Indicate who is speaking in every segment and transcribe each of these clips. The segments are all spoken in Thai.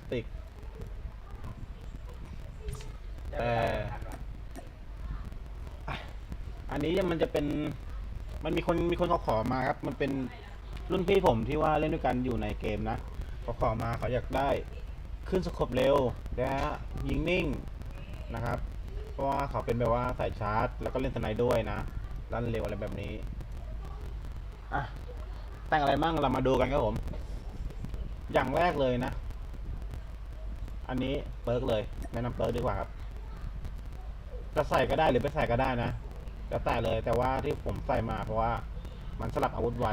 Speaker 1: สติก แต่อันนี้มันจะเป็น มันมีคนมีคนเขาขอมาครับ มันเป็นรุ่นพี่ผมที่ว่าเล่นด้วยกันอยู่ในเกมนะเขาขอมาเขาอยากได้ขึ้นสโคปเร็วและยิงนิ่งนะครับ เพราะว่าเขาเป็นแบบว่าสายชาร์จ แล้วก็เล่นสไนด์ด้วยนะลั่นเร็วอะไรแบบนี้อะแต่งอะไรมั่งเรามาดูกันครับผม อย่างแรกเลยนะ อันนี้เปิร์กเลย แนะนำเปิร์กดีกว่าครับจะใส่ก็ได้หรือไม่ใส่ก็ได้นะแล้วแต่เลยแต่ว่าที่ผมใส่มาเพราะว่ามันสลับอาวุธไว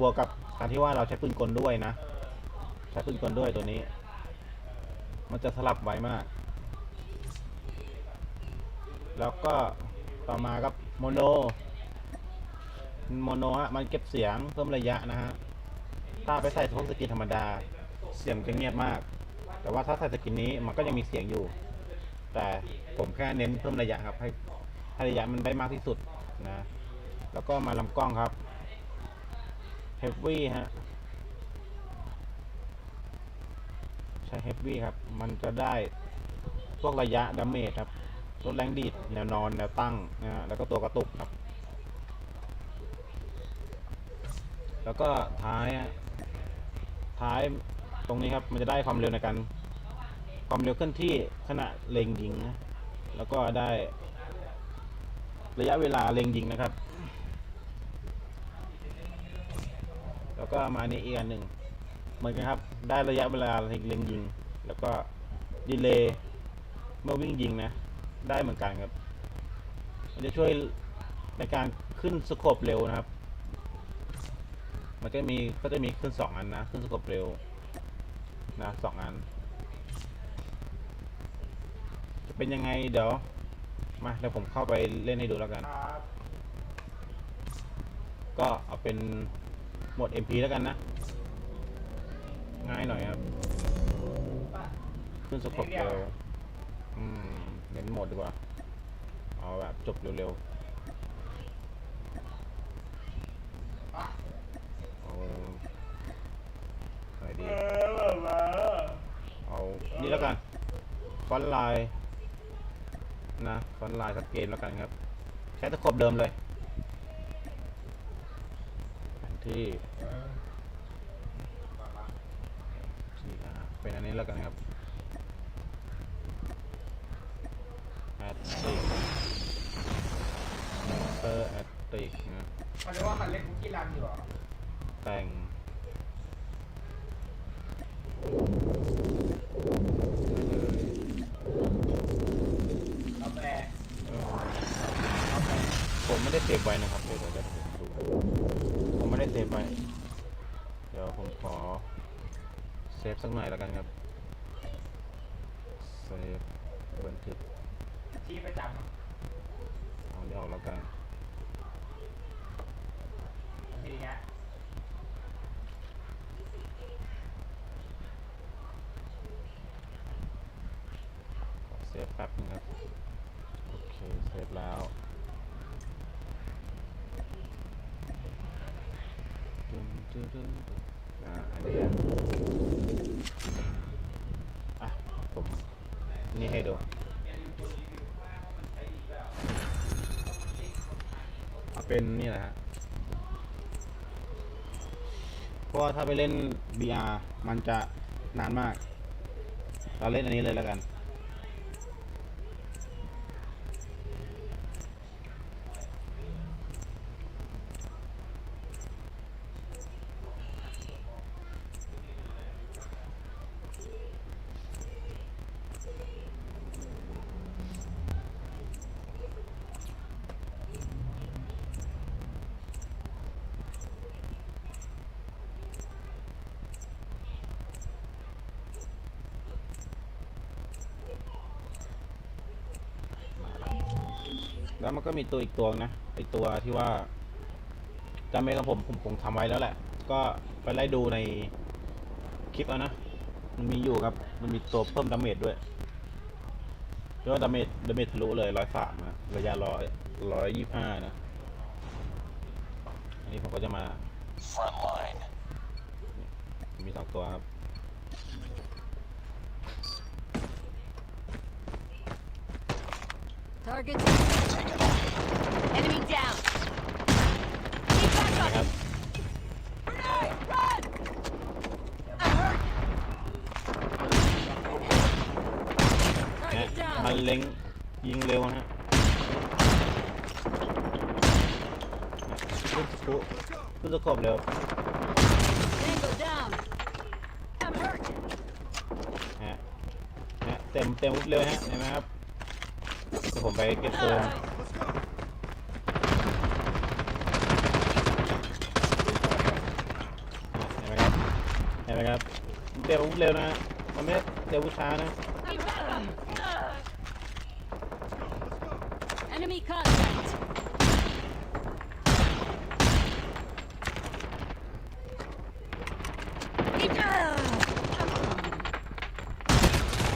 Speaker 1: บวกกับการที่ว่าเราใช้ปืนกลด้วยนะ ใช้ปืนกลด้วยตัวนี้ มันจะสลับไวมาก แล้วก็ต่อมากับโมโนโมโนฮะมันเก็บเสียงเพิ่มระยะนะฮะถ้าไปใส่ทุกสกินธรรมดา เสียงจะเงียบมาก แต่ว่าถ้าใส่สกินนี้มันก็ยังมีเสียงอยู่ แต่ผมแค่เน้นเพิ่มระยะครับ ให้ให้ระยะมันได้มากที่สุดนะ แล้วก็มาลำกล้องครับเฮฟวี่ฮะใช้เฮฟวี่ครับ มันจะได้พวกระยะดาเมจครับลดแรงดีดแนวนอน แนวตั้งนะฮะแล้วก็ตัวกระตุกครับ แล้วก็ท้ายท้าย ตรงนี้ครับ มันจะได้ความเร็วในการ ความเร็วเคลื่อนที่ขณะเล็งยิงนะ แล้วก็ได้ ระยะเวลาเล็งยิงนะครับ แล้วก็มาในอีกอันหนึ่งเหมือนกันครับ ได้ระยะเวลาเล็งยิง แล้วก็ดีเลย์เมื่อวิ่งยิงนะ ได้เหมือนกันครับ มันจะช่วยในการขึ้นสโคปเร็วนะครับ มันจะมีก็จะมีขึ้นสองอันนะ ขึ้นสโคปเร็ว นะสองอัน จะเป็นยังไงเดี๋ยว มาเดี๋ยวผมเข้าไปเล่นให้ดูแล้วกัน ก็เอาเป็นโหมด MP แล้วกันนะ ง่ายหน่อยครับ ขึ้นสกปรกเร็วอืมเน้นโหมดดีกว่า เอาแบบจบเร็วๆ เอาอะไรดี เอา นี่ แล้วกัน ฟอนต์ไลน์นะ ฟอนต์ไลน์สักเกมแล้วกันครับ ใช้ตะขบเดิมเลยแผนที่ที่อ่าเป็นอันนี้แล้วกันครับแอตติกมอนเตอร์แอตติกนะ
Speaker 2: มันเรียกว่ามันเล่นคุกกี้รันอยู่เหรอ
Speaker 1: แต่ง
Speaker 2: เอาแปล
Speaker 1: เออ ผมไม่ได้เซฟไว้นะครับเดี๋ยวเดี๋ยวเดี๋ยวผมดูผมไม่ได้เซฟไว้เดี๋ยวผมขอเซฟสักหน่อยแล้วกันครับเซฟบันทึก
Speaker 2: ที่ประจำ
Speaker 1: เอาเดี๋ยวออกแล้วกัน
Speaker 2: ทีเนี้ย
Speaker 1: ขอเซฟแป๊บนึงครับ โอเค เซฟแล้วตึ้งตึ้งตึ้งตึ้ง อ่าอันนี้อะอะผมนี่ให้ดูเอาเป็นนี่แหละฮะเพราะว่าถ้าไปเล่น VR มันจะนานมาก เราเล่นอันนี้เลยแล้วกัน แล้วมันก็มีตัวอีกตัวนะไอตัวที่ว่าจำไม่กับผมผมผมทำไว้แล้วแหละ ก็ไปไล่ดูในคลิปเอานะ มันมีอยู่ครับ มันมีตัวเพิ่มดาเมจด้วยเรียกว่าดาเมจดาเมจทะลุเลยร้อยสามนะระยะร้อยร้อยยี่ห้านะ อันนี้ผมก็จะมา
Speaker 3: Frontline.
Speaker 1: มีสองตัวครับ
Speaker 3: Target. Enemy down. Keep back
Speaker 1: นะ
Speaker 3: up.
Speaker 1: ครับ
Speaker 3: Grenade, run. I'm hurt.
Speaker 1: นะ
Speaker 3: Target
Speaker 1: มัน
Speaker 3: down.
Speaker 1: เล็งยิงเร็วนะฮะขึ้นสกุขึ้นสกบเร็ว
Speaker 3: Tango down. I'm hurt.
Speaker 1: ฮะฮะเต็มเต็มเร็วฮะเห็นไหมครับ เดี๋ยวผมไปเก็บปืนเห็นไหมครับเห็นไหมครับเร็วเร็วนะมันไม่เร็วช้านะ
Speaker 3: Keep back up. Enemy contact. Keep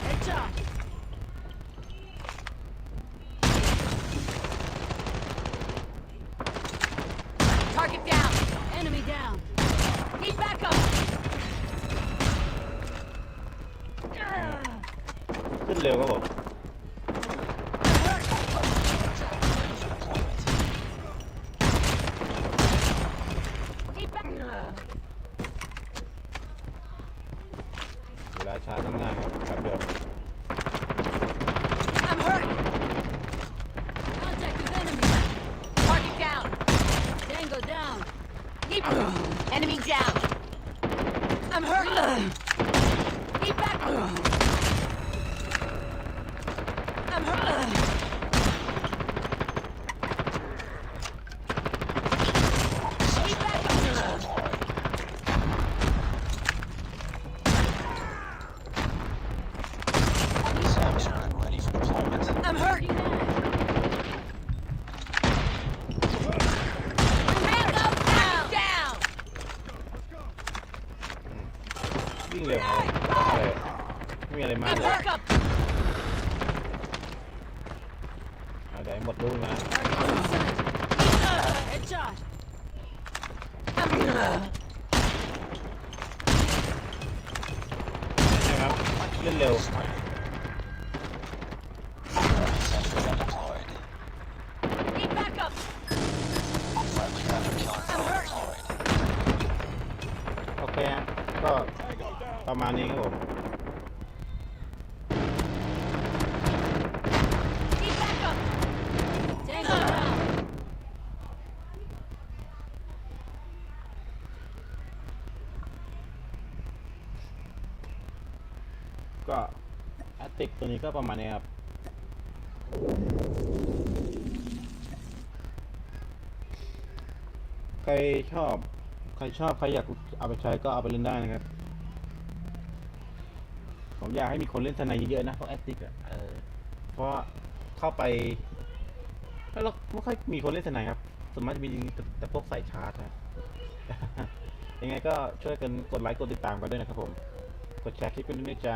Speaker 3: Headshot. Target down. Enemy down. Keep back up.
Speaker 1: ขึ้นเร็
Speaker 3: Enemy down. I'm hurt. Keep back. I'm hurt.
Speaker 1: วิ่งเร็วครับเออไม่มีอะไรมาก
Speaker 3: I'm
Speaker 1: เลย
Speaker 3: hurt. Up.
Speaker 1: เอาเดี๋ยวให้หมดลูกนะ
Speaker 3: Headshot.
Speaker 1: นะครับเล่นเร็ว ประมาณนี้ครับผม
Speaker 3: Keep back up. Tango down.
Speaker 1: ก็แอตติกตัวนี้ก็ประมาณนี้ครับ ใครชอบ ใครชอบ ใครอยากเอาไปใช้ก็เอาไปเล่นได้นะครับ ผมอยากให้มีคนเล่นสไนเยอะๆนะเพราะแอตติกอะเออเพราะเข้าไปแล้วเราไม่ค่อยมีคนเล่นสไนครับส่วนมากจะมีแต่แต่พวกใส่ชาร์จนะยังไงก็ช่วยกันกดไลค์กดติดตามกันด้วยนะครับผม กดแชร์คลิปกันด้วยนะจ๊ะ